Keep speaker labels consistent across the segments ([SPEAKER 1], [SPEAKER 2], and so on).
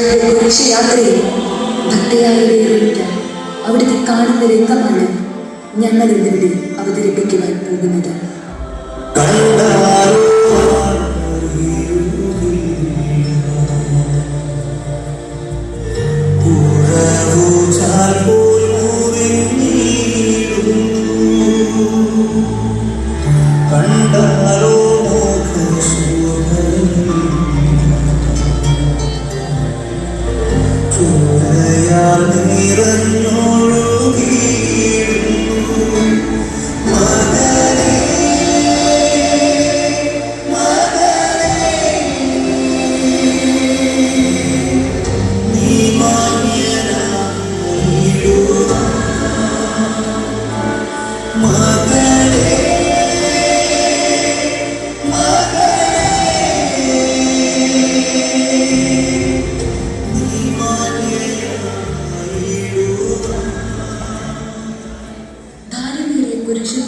[SPEAKER 1] മിശിഹായുടെ കുരിശുയാത്രയിൽ ഭക്തിയായി വേറിട്ട് അവിടുത്തെ കാണുന്ന രംഗമാണ് ഞങ്ങൾ ഇന്നിവിടെ അവതരിപ്പിക്കുവാൻ പോകുന്നത്.
[SPEAKER 2] കണ്ടാലോ ചോരയാൽ നിറഞ്ഞൊഴുകിയിടുന്നു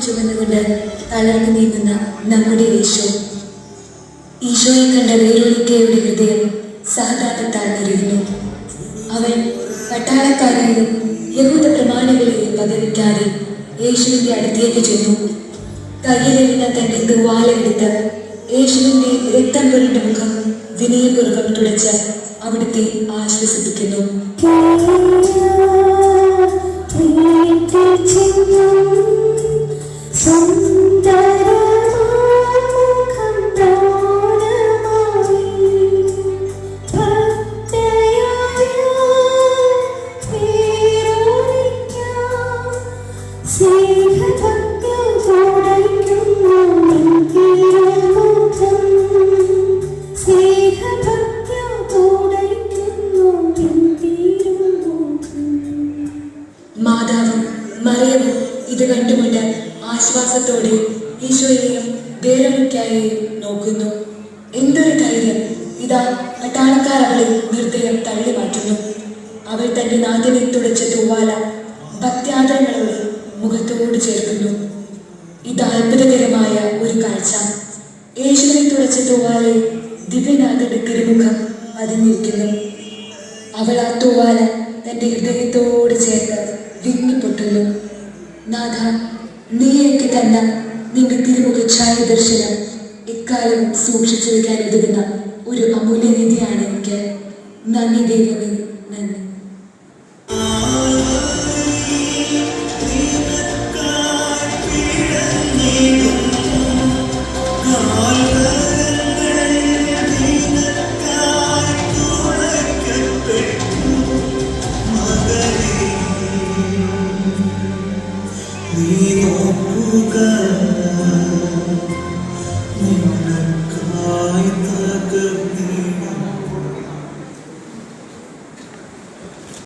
[SPEAKER 1] ചുമന്നുകൊണ്ട് തളർന്നു നീങ്ങുന്ന നമ്മുടെ ഈശോ ഈശോയെ കണ്ട വേരൊലിക്കയുടെ ഹൃദയം സഹതാപത്താൽ നിറയുന്നു. അവൻ പട്ടാളക്കാരെയും യഹൂദ പ്രമാണികളെയും വകവയ്ക്കാതെ യേശുവിന്റെ അടുത്തേക്ക് ചെന്നു. കയ്യിലിരുന്ന തന്റെ തൂവാലെടുത്ത് യേശുവിന്റെ രക്തം പുരണ്ട മുഖം വിനയപൂർവം തുടച്ച് അവിടുത്തെ ആശ്വസിപ്പിക്കുന്നു. കണ്ടുകൊണ്ട് ആശ്വാസത്തോടെ ഈശോയെയും നോക്കുന്നു. ഇതാ നിർദ്ദയം തള്ളി മാറ്റുന്നു അവൾ തന്റെ നാഥനെ തുടച്ച തൂവാല ഭക്ത്യാദരങ്ങളോടെ മുഖത്തോട് ചേർക്കുന്നു. ഇത് അത്ഭുതകരമായ ഒരു കാഴ്ച. യേശുവിനെ തുടച്ച തൂവാലെ ദിവ്യനാഥന്റെ തിരുമുഖം പതിഞ്ഞിരിക്കുന്നു. അവൾ ആ തൂവാല തന്റെ ഹൃദയത്തോട് ചേർത്ത് വിങ്ങിപ്പൊട്ടുന്നു നാഥ നീ എനിക്ക് തന്ന നിന്റെ തിരുമുഖ ഛായ ദർശനം എക്കാലം സൂക്ഷിച്ചു വയ്ക്കാൻ ഒരു അമൂല്യനിധിയാണ് എനിക്ക്. നന്ദി ദൈവമേ. 你我不该